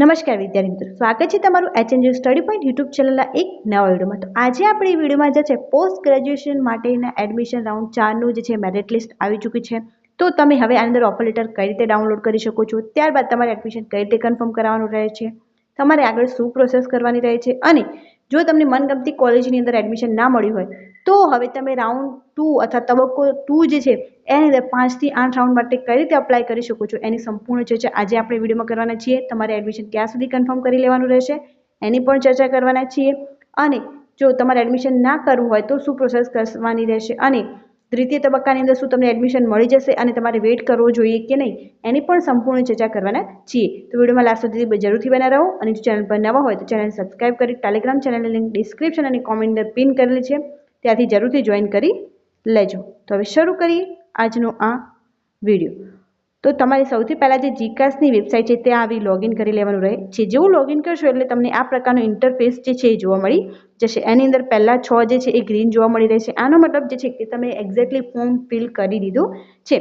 નમસ્કાર વિદ્યાર્થી મિત્રો, સ્વાગત છે તમારું એચએનજી સ્ટડી પોઈન્ટ યુટ્યુબ ચેનલના એક નવા વિડીયોમાં. તો આજે આપણે એ વિડીયોમાં જે છે પોસ્ટ ગ્રેજ્યુએશન માટેના એડમિશન રાઉન્ડ ચારનું જે છે મેરિટ લિસ્ટ આવી ચૂક્યું છે. તો તમે હવે આની અંદર ઓફર લેટર કઈ રીતે ડાઉનલોડ કરી શકો છો, ત્યારબાદ તમારે એડમિશન કઈ રીતે કન્ફર્મ કરાવવાનું રહે છે, તમારે આગળ શું પ્રોસેસ કરવાની રહે છે, અને જો તમને મનગમતી કોલેજની અંદર એડમિશન ના મળ્યું હોય તો હવે તમે રાઉન્ડ ટુ અથવા તબક્કો ટુ જે છે, એની અંદર પાંચથી આઠ રાઉન્ડ માટે કઈ રીતે અપ્લાય કરી શકો છો? એની સંપૂર્ણ ચર્ચા આજે આપણે વિડીયોમાં કરવાના છીએ. તમારે એડમિશન ક્યાં સુધી કન્ફર્મ કરી લેવાનું રહેશે? એની પણ ચર્ચા કરવાના છીએ. અને જો તમારે એડમિશન ના કરવું હોય તો શું પ્રોસેસ કરવાની રહેશે? અને દ્વિતીય તબક્કાની અંદર શું તમને એડમિશન મળી જશે? અને તમારે વેઇટ કરવો જોઈએ કે નહીં? એની પણ સંપૂર્ણ ચર્ચા કરવાના છીએ. તો વિડીયોમાં લાસ્ટ સુધી જરૂરથી બના રહો. અને જો ચેનલ પર નવા હોય તો ચેનલ સબસ્ક્રાઇબ કરી ટેલિગ્રામ ચેનલની લિંક ડિસ્ક્રિપ્શન અને કોમેન્ટ અંદર પિન કરેલી છે. ત્યાંથી જરૂરથી જોઈન કરી લેજો. તો હવે શરૂ કરીએ આજનો આ વીડિયો તો તમારે સૌથી પહેલાં જે જીકાસની વેબસાઇટ છે, ત્યાં આવી લોગિન કરી લેવાનું રહે. છે જેવું લોગિન કરશો એટલે તમને આ પ્રકારનું ઇન્ટરફેસ જે છે એ જોવા મળી જશે. એની અંદર પહેલાં છ જે છે એ ગ્રીન જોવા મળી રહેશે. આનો મતલબ જે છે કે તમે એક્ઝેક્ટલી ફોર્મ ફિલ કરી દીધું છે.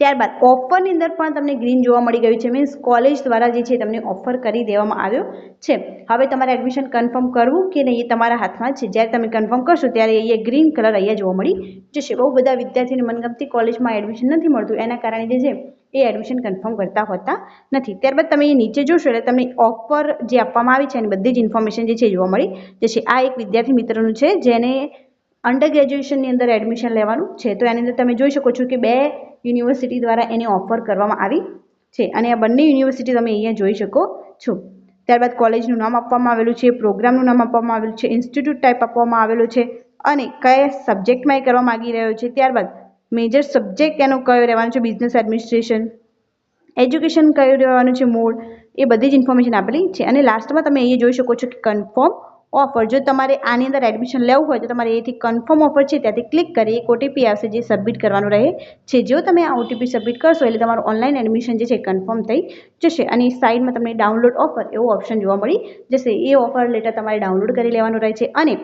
ત્યારબાદ ઓફરની અંદર પણ તમને ગ્રીન જોવા મળી ગયું છે. મીન્સ કોલેજ દ્વારા જે છે તમને ઓફર કરી દેવામાં આવ્યો છે. હવે તમારે એડમિશન કન્ફર્મ કરવું કે નહીં એ તમારા હાથમાં છે. જ્યારે તમે કન્ફર્મ કરશો ત્યારે અહીંયા ગ્રીન કલર અહીંયા જોવા મળી જશે. બહુ બધા વિદ્યાર્થીઓને મનગમતી કોલેજમાં એડમિશન નથી મળતું. એના કારણે જે છે એ એડમિશન કન્ફર્મ કરતા હોતા નથી. ત્યારબાદ તમે એ નીચે જોશો એટલે તમને ઓફર જે આપવામાં આવી છે એની બધી જ ઇન્ફોર્મેશન જે છે જોવા મળી જશે. આ એક વિદ્યાર્થી મિત્રનું છે જેને અંડર ગ્રેજ્યુએશનની અંદર એડમિશન લેવાનું છે. તો એની અંદર તમે જોઈ શકો છો કે બે યુનિવર્સિટી દ્વારા એની ઓફર કરવામાં આવી છે. અને આ બંને યુનિવર્સિટી તમે અહીંયા જોઈ શકો છો. ત્યારબાદ કોલેજનું નામ આપવામાં આવેલું છે, પ્રોગ્રામનું નામ આપવામાં આવેલું છે, ઇન્સ્ટિટ્યૂટ ટાઈપ આપવામાં આવેલું છે અને કયા સબ્જેક્ટમાં એ કરવા માગી રહ્યો છે. ત્યારબાદ મેજર સબ્જેક્ટ એનો કયો રહેવાનો છે? બિઝનેસ એડમિનિસ્ટ્રેશન, એજ્યુકેશન કયું રહેવાનું છે? મોડ એ બધી જ ઇન્ફોર્મેશન આપેલી છે. અને લાસ્ટમાં તમે અહીંયા જોઈ શકો છો કે કન્ફર્મ ઓફર જો તમારે આની અંદર એડમિશન લેવું હોય તો તમારે એથી કન્ફર્મ ઓફર છે, ત્યાંથી ક્લિક કરી એક ઓટીપી આવશે જે સબમિટ કરવાનું રહે છે. જો તમે આ ઓટીપી સબમિટ કરશો એટલે તમારું ઓનલાઈન એડમિશન જે છે કન્ફર્મ થઈ જશે અને સાઈડમાં તમને ડાઉનલોડ ઓફર એવો ઓપ્શન જોવા મળી જશે. એ ઓફર લેટર તમારે ડાઉનલોડ કરી લેવાનું રહે છે અને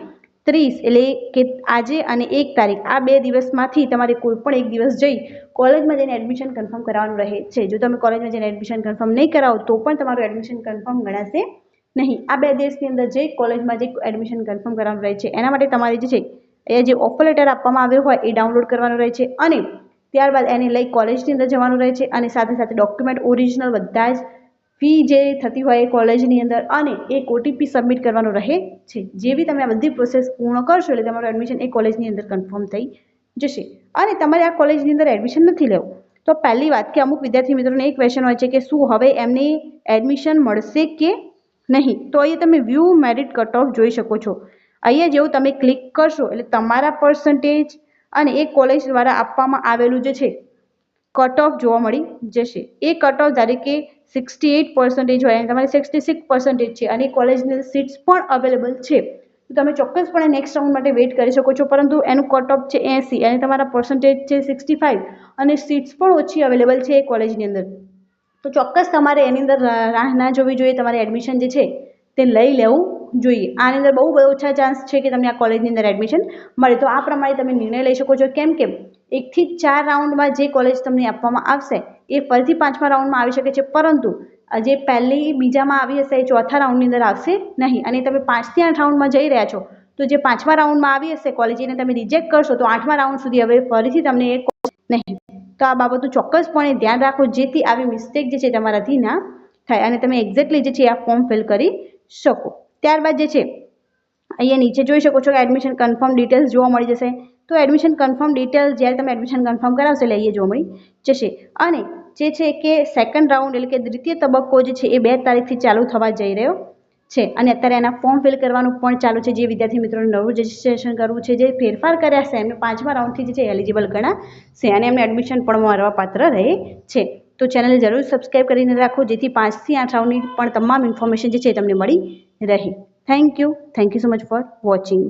ત્રીસ એટલે કે આજે અને એક તારીખ, આ બે દિવસમાંથી તમારે કોઈ પણ એક દિવસ જઈ કોલેજમાં જઈને એડમિશન કન્ફર્મ કરાવવાનું રહે છે. જો તમે કોલેજમાં જઈને એડમિશન કન્ફર્મ નહીં કરાવો તો પણ તમારું એડમિશન કન્ફર્મ ગણાશે નહીં, આ બે દેશની અંદર જે કોલેજમાં જે એડમિશન કન્ફર્મ કરવાનું રહે છે, એના માટે તમારે જે છે, એ જે ઓફર લેટર આપવામાં આવ્યો હોય, એ ડાઉનલોડ કરવાનું રહે છે અને ત્યારબાદ એને લઈ કોલેજની અંદર જવાનું રહે છે અને સાથે સાથે ડોક્યુમેન્ટ ઓરિજિનલ બધા જ ફી જે થતી હોય એ કોલેજની અંદર અને એક ઓટીપી સબમિટ કરવાનું રહે છે. જેવી તમે આ બધી પ્રોસેસ પૂર્ણ કરશો એટલે તમારું એડમિશન એ કોલેજની અંદર કન્ફર્મ થઈ જશે. અને તમારે આ કોલેજની અંદર એડમિશન નથી લેવું. તો પહેલી વાત કે અમુક વિદ્યાર્થી મિત્રોને એક ક્વેશ્ચન હોય છે કે શું હવે એમને એડમિશન મળશે કે નહીં. તો અહીંયા તમે વ્યૂ મેરિટ કટ ઓફ જોઈ શકો છો. અહીંયા જેવું તમે ક્લિક કરશો એટલે તમારા પર્સન્ટેજ અને એ કોલેજ દ્વારા આપવામાં આવેલું જે છે કટ ઓફ જોવા મળી જશે. એ કટ ઓફ ધારે કે સિક્સટી એઇટ પર્સન્ટેજ હોય અને તમારે સિક્સટી સિક્સ પર્સન્ટેજ છે અને કોલેજની સીટ્સ પણ અવેલેબલ છે. તો તમે ચોક્કસપણે નેક્સ્ટ રાઉન્ડ માટે વેઇટ કરી શકો છો, પરંતુ એનું કટ ઓફ છે એંસી અને તમારા પર્સન્ટેજ છે સિક્સટી ફાઇવ અને સીટ્સ પણ ઓછી અવેલેબલ છે એ કોલેજની અંદર. તો ચોક્કસ તમારે એની અંદર રાહ ના જોવી જોઈએ, તમારે એડમિશન જે છે તે લઈ લેવું જોઈએ. આની અંદર બહુ ઓછા ચાન્સ છે કે તમને આ કોલેજની અંદર એડમિશન મળે. તો આ પ્રમાણે તમે નિર્ણય લઈ શકો છો. કેમ કે એકથી ચાર રાઉન્ડમાં જે કોલેજ તમને આપવામાં આવશે, એ ફરીથી પાંચમા રાઉન્ડમાં આવી શકે છે. પરંતુ જે પહેલી, બીજામાં આવી હશે, એ ચોથા રાઉન્ડની અંદર આવશે નહીં. અને તમે પાંચથી આઠ રાઉન્ડમાં જઈ રહ્યા છો, તો જે પાંચમા રાઉન્ડમાં આવી હશે કોલેજ એને તમે રિજેક્ટ કરશો, તો આઠમા રાઉન્ડ સુધી હવે ફરીથી તમને એ નહીં. તો આ બાબતો ચોક્કસપણે ધ્યાન રાખો. જેથી આવી મિસ્ટેક જે છે તમારાથી ના થાય અને તમે એક્ઝેક્ટલી જે છે આ ફોર્મ ફિલ કરી શકો. ત્યારબાદ જે છે, અહીંયા નીચે જોઈ શકો છો કે એડમિશન કન્ફર્મ ડિટેલ્સ જોવા મળી જશે. તો એડમિશન કન્ફર્મ ડિટેલ્સ જ્યારે તમે એડમિશન કન્ફર્મ કરાવશો એટલે અહીંયા જોવા મળી જશે. અને જે છે કે સેકન્ડ રાઉન્ડ એટલે કે દ્વિતીય તબક્કો જે છે એ બે તારીખથી ચાલુ થવા જઈ રહ્યો છે. અને અત્યારે એના ફોર્મ ફિલ કરવાનું પણ ચાલુ છે. જે વિદ્યાર્થી મિત્રોને નવું રજિસ્ટ્રેશન કરવું છે, જે ફેરફાર કર્યા છે, એમને પાંચમા રાઉન્ડથી જે છે એલિજિબલ ગણાશે અને એમને એડમિશન પણ મળવા પાત્ર રહે છે. તો ચેનલ જરૂર સબસ્ક્રાઈબ કરીને રાખો, જેથી પાંચથી આઠ રાઉન્ડની પણ તમામ ઇન્ફોર્મેશન જે છે તમને મળી રહે. Thank you thank you so much for watching